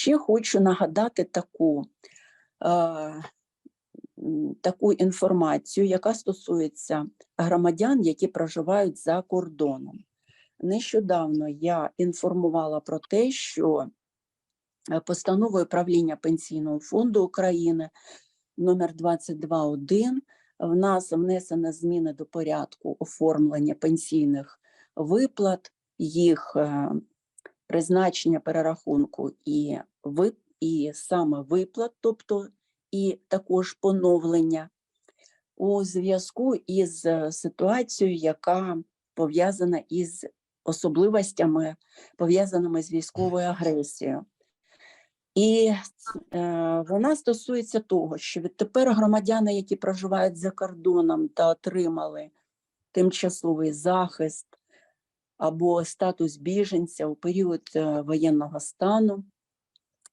Ще хочу нагадати таку, е, таку інформацію, яка стосується громадян, які проживають за кордоном. Нещодавно я інформувала про те, що е, постановою правління Пенсійного фонду України номер 22.1 в нас внесено зміни до порядку оформлення пенсійних виплат, їх е, призначення перерахунку і, і саме виплат, тобто і також поновлення у зв'язку із е, ситуацією, яка пов'язана із особливостями, пов'язаними з військовою агресією. І е, вона стосується того, що відтепер громадяни, які проживають за кордоном та отримали тимчасовий захист або статус біженця у період е, воєнного стану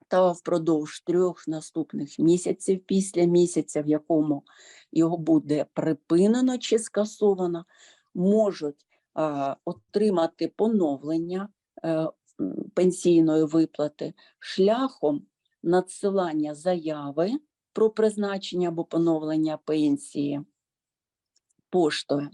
та впродовж трьох наступних місяців після місяця, в якому його буде припинено чи скасовано, можуть е, отримати поновлення е, пенсійної виплати шляхом надсилання заяви про призначення або поновлення пенсії поштою.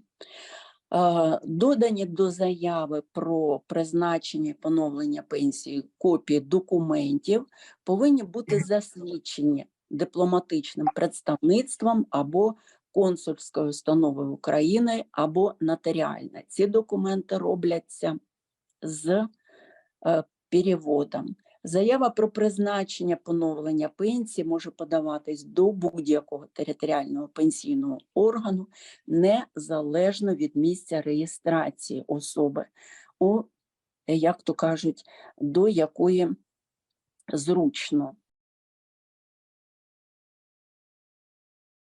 Е, Додані до заяви про призначення і поновлення пенсії копії документів повинні бути засвідчені дипломатичним представництвом або консульською установою України або нотаріально. Ці документи робляться з е, переводом. Заява про призначення поновлення пенсії може подаватись до будь-якого територіального пенсійного органу незалежно від місця реєстрації особи, у, як то кажуть, до якої зручно